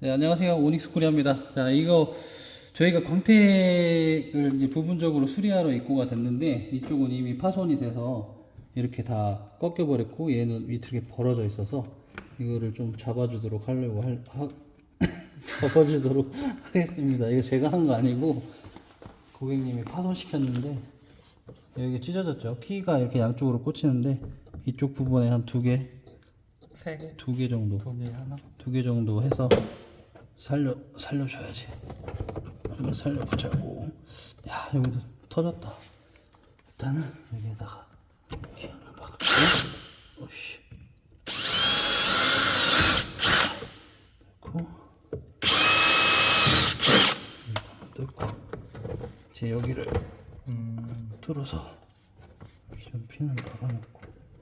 네, 안녕하세요. 오닉스 코리아입니다. 자, 이거 저희가 광택을 이제 부분적으로 수리하러 입고가 됐는데 이쪽은 이미 파손이 돼서 이렇게 다 꺾여 버렸고 얘는 이렇게 벌어져 있어서 이거를 좀 잡아주도록 하려고 할 하, 잡아주도록 하겠습니다. 이거 제가 한 거 아니고 고객님이 파손시켰는데 여기 찢어졌죠. 키가 이렇게 양쪽으로 꽂히는데 이쪽 부분에 한 두 개, 세 개, 두 개 정도 두 개 하나. 두 개 정도 해서 살려 살려줘야지. 한번 살려보자고. 야 여기도 터졌다. 일단은 여기에다가 키 하나 박고. 오씨. 넣고. 넣고. 이제 여기를 음, 뚫어서 좀 핀을 박아놓고.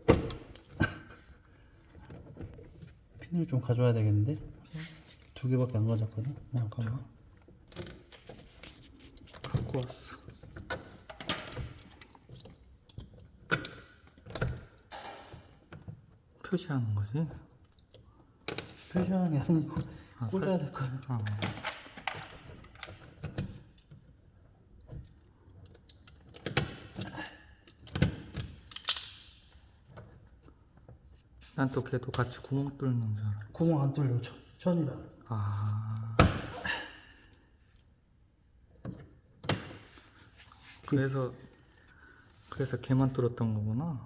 핀을 좀 가져와야 되겠는데? 두 개밖에 안 가져왔거든? 어, 잠깐만. 갖고 왔어. 표시하는 거지? 표시하는 게 아니고 아, 꽂아야 될 거야. 어. 난또 걔도 같이 구멍 뚫는 줄 알아. 구멍 안 뚫려 천, 천이라. 아. 그래서 그래서 걔만 뚫었던 거구나.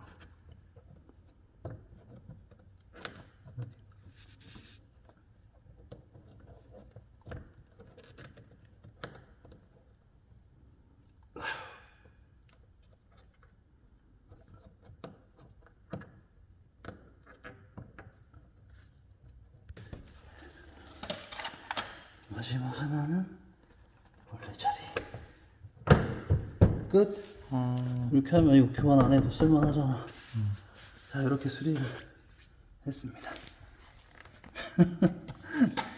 마지막 하나는 원래 자리. 끝. 어, 이렇게 하면 이거 교환 안 해도 쓸만하잖아. 자 이렇게 수리를 했습니다.